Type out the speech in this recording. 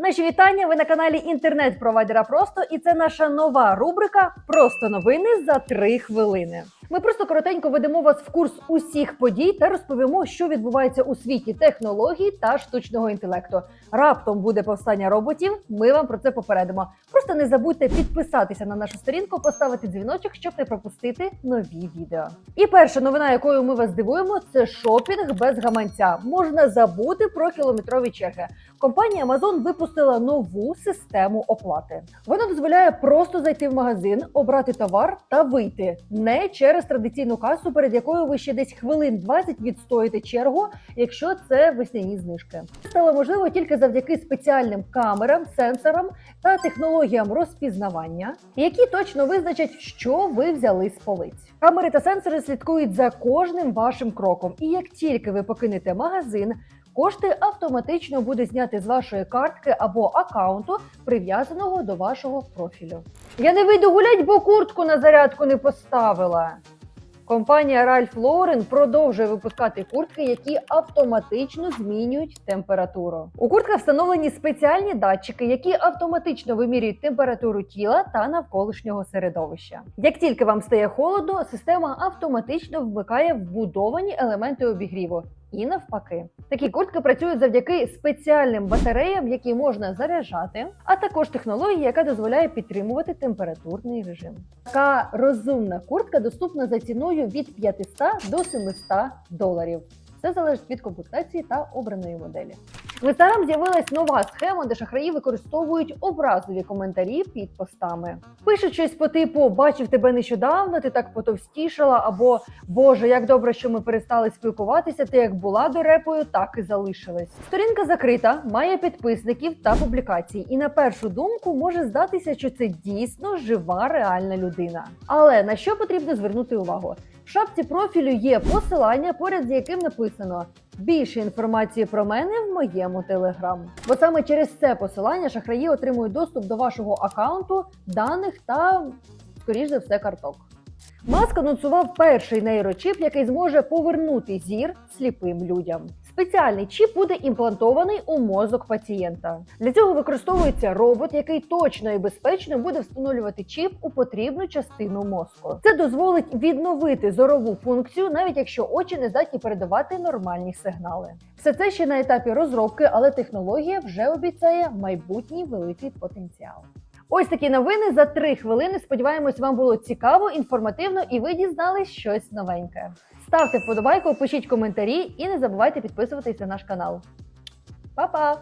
Наші вітання. Ви на каналі інтернет-провайдера Просто, і це наша нова рубрика Просто новини за три хвилини. Ми просто коротенько ведемо вас в курс усіх подій та розповімо, що відбувається у світі технологій та штучного інтелекту. Раптом буде повстання роботів. Ми вам про це попередимо. Просто не забудьте підписатися на нашу сторінку, поставити дзвіночок, щоб не пропустити нові відео. І перша новина, якою ми вас здивуємо, це шопінг без гаманця. Можна забути про кілометрові черги. Компанія Amazon випустила нову систему оплати. Вона дозволяє просто зайти в магазин, обрати товар та вийти не через традиційну касу, перед якою ви ще десь хвилин 20 відстоїте чергу, якщо це весняні знижки. Це стало можливо тільки завдяки спеціальним камерам, сенсорам та технологіям розпізнавання, які точно визначать, що ви взяли з полиць. Камери та сенсори слідкують за кожним вашим кроком, і як тільки ви покинете магазин. Кошти автоматично буде зняти з вашої картки або акаунту, прив'язаного до вашого профілю. Я не вийду гулять, бо куртку на зарядку не поставила. Компанія Ralph Lauren продовжує випускати куртки, які автоматично змінюють температуру. У куртках встановлені спеціальні датчики, які автоматично вимірюють температуру тіла та навколишнього середовища. Як тільки вам стає холодно, система автоматично вмикає вбудовані елементи обігріву. І навпаки, такі куртки працюють завдяки спеціальним батареям, які можна заряджати, а також технології, яка дозволяє підтримувати температурний режим. Така розумна куртка доступна за ціною від 500 до 700 доларів. Це залежить від комплектації та обраної моделі. В Instagram з'явилась нова схема, де шахраї використовують образливі коментарі під постами. Пишуть щось по типу Бачив тебе нещодавно, ти так потовстішала, або Боже, як добре, що ми перестали спілкуватися. Ти як була дорепою, так і залишилась. Сторінка закрита, має підписників та публікацій, і на першу думку може здатися, що це дійсно жива реальна людина. Але на що потрібно звернути увагу? Шапці профілю є посилання, поряд з яким написано більше інформації про мене в моєму телеграм. Бо саме через це посилання шахраї отримують доступ до вашого акаунту, даних та, скоріш за все, карток. Маск анонсував перший нейрочіп, який зможе повернути зір сліпим людям. Спеціальний чіп буде імплантований у мозок пацієнта. Для цього використовується робот, який точно і безпечно буде встановлювати чіп у потрібну частину мозку. Це дозволить відновити зорову функцію, навіть якщо очі не здатні передавати нормальні сигнали. Все це ще на етапі розробки, але технологія вже обіцяє майбутній великий потенціал. Ось такі новини за три хвилини. Сподіваємось, вам було цікаво, інформативно і ви дізнались щось новеньке. Ставте вподобайку, пишіть коментарі і не забувайте підписуватись на наш канал. Па-па!